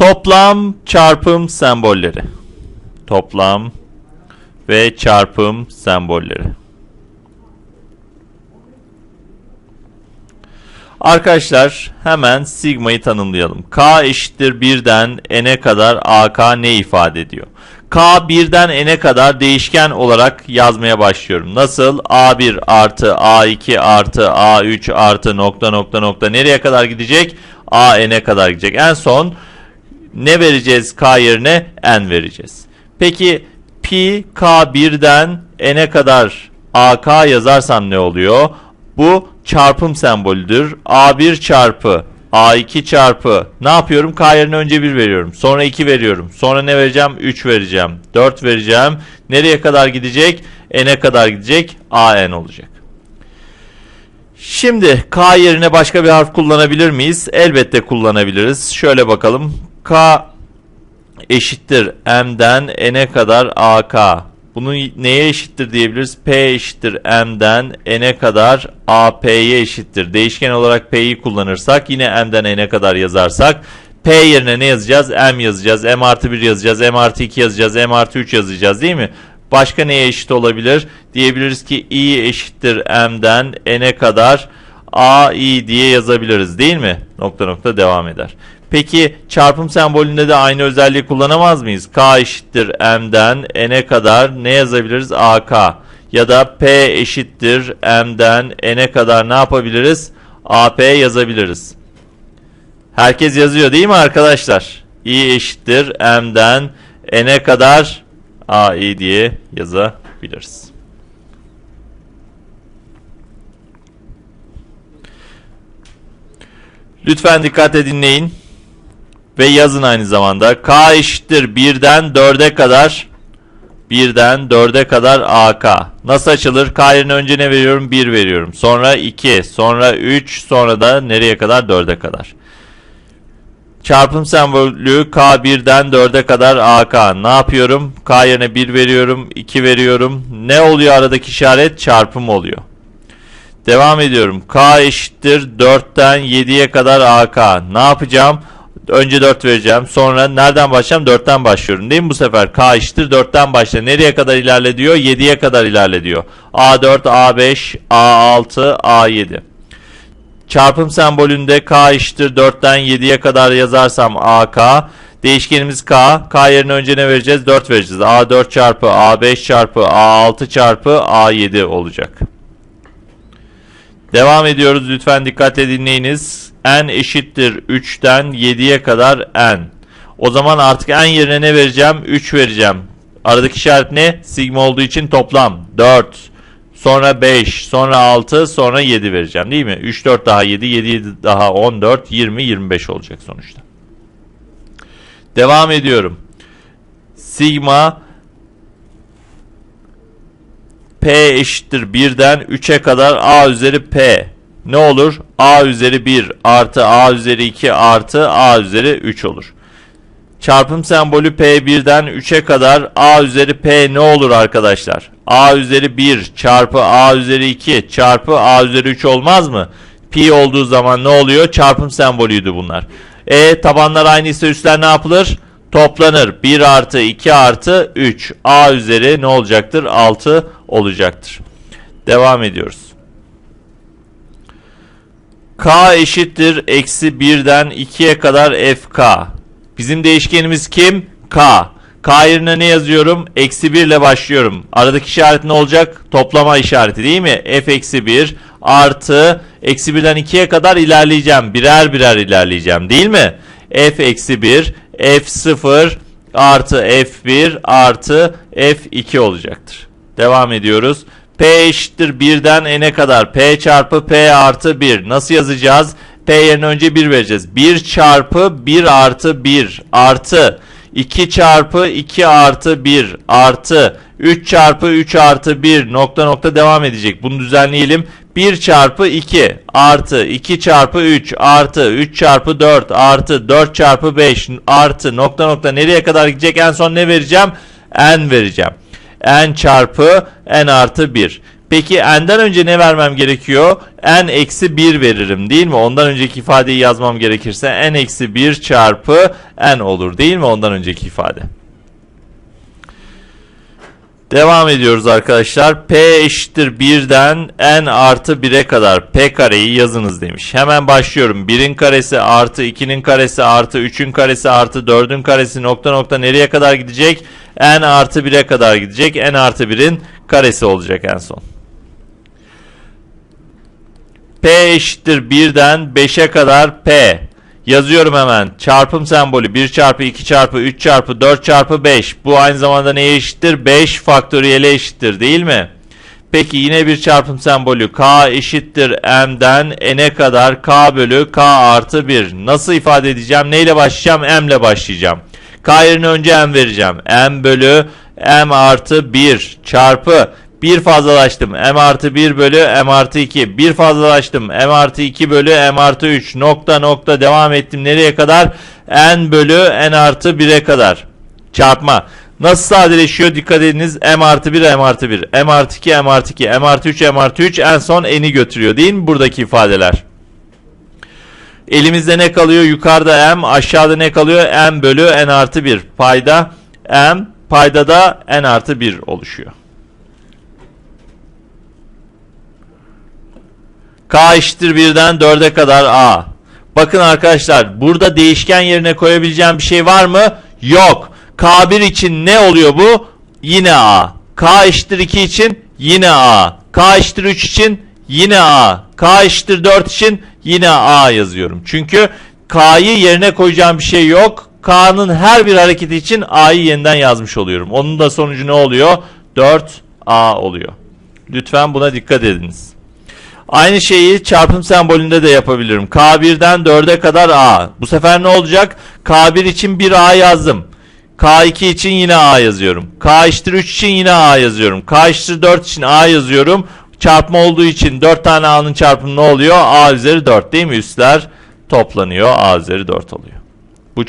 Toplam çarpım sembolleri. Toplam ve çarpım sembolleri. Arkadaşlar hemen sigmayı tanımlayalım. K eşittir 1'den n'e kadar AK ne ifade ediyor? K 1'den n'e kadar değişken olarak yazmaya başlıyorum. Nasıl? A1 artı A2 artı A3 artı nokta nokta nokta nereye kadar gidecek? A n'e kadar gidecek. En son ne vereceğiz K yerine? N vereceğiz. Peki pi K 1'den n'e kadar AK yazarsam ne oluyor? Bu çarpım sembolüdür. A1 çarpı A2 çarpı ne yapıyorum? K yerine önce 1 veriyorum. Sonra 2 veriyorum. Sonra ne vereceğim? 3 vereceğim. 4 vereceğim. Nereye kadar gidecek? N'e kadar gidecek. AN olacak. Şimdi K yerine başka bir harf kullanabilir miyiz? Elbette kullanabiliriz. Şöyle bakalım. K eşittir M'den N'e kadar AK. Bunu neye eşittir diyebiliriz? P eşittir M'den N'e kadar AP'ye eşittir. Değişken olarak P'yi kullanırsak yine M'den N'e kadar yazarsak P yerine ne yazacağız? M yazacağız. M artı 1 yazacağız. M artı 2 yazacağız. M artı 3 yazacağız değil mi? Başka neye eşit olabilir? Diyebiliriz ki I eşittir M'den N'e kadar AI diye yazabiliriz değil mi? Nokta nokta devam eder. Peki çarpım sembolünde de aynı özelliği kullanamaz mıyız? K eşittir M'den N'e kadar ne yazabiliriz? AK. Ya da P eşittir M'den N'e kadar ne yapabiliriz? AP yazabiliriz. Herkes yazıyor değil mi arkadaşlar? I eşittir M'den N'e kadar AI diye yazabiliriz. Lütfen dikkatle dinleyin ve yazın aynı zamanda. K eşittir 1'den 4'e kadar 1'den 4'e kadar AK. Nasıl açılır? K yerine önce ne veriyorum? 1 veriyorum. Sonra 2, sonra 3, sonra da nereye kadar? 4'e kadar. Çarpım sembolü K 1'den 4'e kadar AK. Ne yapıyorum? K yerine 1 veriyorum, 2 veriyorum. Ne oluyor aradaki işaret? Çarpım oluyor. Devam ediyorum. K eşittir 4'ten 7'ye kadar AK. Ne yapacağım? Önce 4 vereceğim. Sonra nereden başlayacağım? 4'ten başlıyorum. Değil mi bu sefer? K eşittir 4'ten başla. Nereye kadar ilerlediyor? 7'ye kadar ilerlediyor. A4, A5, A6, A7. Çarpım sembolünde K eşittir 4'ten 7'ye kadar yazarsam AK. Değişkenimiz K. K yerine önce ne vereceğiz? 4 vereceğiz. A4 çarpı A5 çarpı A6 çarpı A7 olacak. Devam ediyoruz. Lütfen dikkatle dinleyiniz. N eşittir 3'ten 7'ye kadar N. O zaman artık N yerine ne vereceğim? 3 vereceğim. Aradaki işaret ne? Sigma olduğu için toplam 4. Sonra 5, sonra 6, sonra 7 vereceğim değil mi? 3, 4 daha 7, 7, 7 daha 14, 20, 25 olacak sonuçta. Devam ediyorum. Sigma P eşittir 1'den 3'e kadar A üzeri P. Ne olur? A üzeri 1 artı A üzeri 2 artı A üzeri 3 olur. Çarpım sembolü P1'den 3'e kadar A üzeri P ne olur arkadaşlar? A üzeri 1 çarpı A üzeri 2 çarpı A üzeri 3 olmaz mı? Pi olduğu zaman ne oluyor? Çarpım sembolüydü bunlar. E tabanlar aynıysa üstler ne yapılır? Toplanır. 1 artı 2 artı 3. A üzeri ne olacaktır? 6 olacaktır. Devam ediyoruz. K eşittir eksi 1'den 2'ye kadar FK. Bizim değişkenimiz kim? K. K yerine ne yazıyorum? Eksi 1 ile başlıyorum. Aradaki işaret ne olacak? Toplama işareti değil mi? F eksi 1 artı eksi 1'den 2'ye kadar ilerleyeceğim. Birer birer ilerleyeceğim değil mi? F eksi 1 F0 artı F1 artı F2 olacaktır. Devam ediyoruz. P eşittir 1'den n'e kadar. P çarpı P artı 1. Nasıl yazacağız? P yerine önce 1 vereceğiz. 1 çarpı 1 artı 1 artı 2 çarpı 2 artı 1 artı 3 çarpı 3 artı 1 nokta nokta devam edecek. Bunu düzenleyelim. 1 çarpı 2 artı 2 çarpı 3 artı 3 çarpı 4 artı 4 çarpı 5 artı nokta nokta nereye kadar gidecek? En son ne vereceğim? N vereceğim. N çarpı N artı 1. Peki n'den önce ne vermem gerekiyor? n eksi 1 veririm değil mi? Ondan önceki ifadeyi yazmam gerekirse n eksi 1 çarpı n olur değil mi? Ondan önceki ifade. Devam ediyoruz arkadaşlar. P eşittir 1'den n artı 1'e kadar p kareyi yazınız demiş. Hemen başlıyorum. 1'in karesi artı 2'nin karesi artı 3'ün karesi artı 4'ün karesi nokta nokta nereye kadar gidecek? n artı 1'e kadar gidecek. n artı 1'in karesi olacak en son. P eşittir 1'den 5'e kadar P. Yazıyorum hemen. Çarpım sembolü 1 çarpı 2 çarpı 3 çarpı 4 çarpı 5. Bu aynı zamanda neye eşittir? 5 faktöriyele eşittir değil mi? Peki yine bir çarpım sembolü k eşittir m'den n'e kadar k bölü k artı 1. Nasıl ifade edeceğim? Neyle başlayacağım? m ile başlayacağım. K yerine önce m vereceğim. m bölü m artı 1 çarpı 1 fazlalaştım. M artı 1 bölü M artı 2. 1 fazlalaştım. M artı 2 bölü M artı 3. Nokta nokta devam ettim. Nereye kadar? N bölü N artı 1'e kadar. Çarpma. Nasıl sadeleşiyor? Dikkat ediniz. M artı 1, M artı 1. M artı 2, M artı 2. M artı 3, M artı 3. En son N'i götürüyor değil mi buradaki ifadeler? Elimizde ne kalıyor? Yukarıda M, aşağıda ne kalıyor? M bölü N artı 1. Payda M, payda da N artı 1 oluşuyor. K eşittir 1'den 4'e kadar A. Bakın arkadaşlar burada değişken yerine koyabileceğim bir şey var mı? Yok. K1 için ne oluyor bu? Yine A. K eşittir 2 için yine A. K eşittir 3 için yine A. K eşittir 4 için yine A yazıyorum. Çünkü K'yı yerine koyacağım bir şey yok. K'nın her bir hareketi için A'yı yeniden yazmış oluyorum. Onun da sonucu ne oluyor? 4A oluyor. Lütfen buna dikkat ediniz. Aynı şeyi çarpım sembolünde de yapabilirim. K1'den 4'e kadar A. Bu sefer ne olacak? K1 için 1A yazdım. K2 için yine A yazıyorum. K eşittir 3 için yine A yazıyorum. K eşittir 4 için A yazıyorum. Çarpma olduğu için 4 tane A'nın çarpımı ne oluyor? A üzeri 4 değil mi? Üstler toplanıyor. A üzeri 4 oluyor.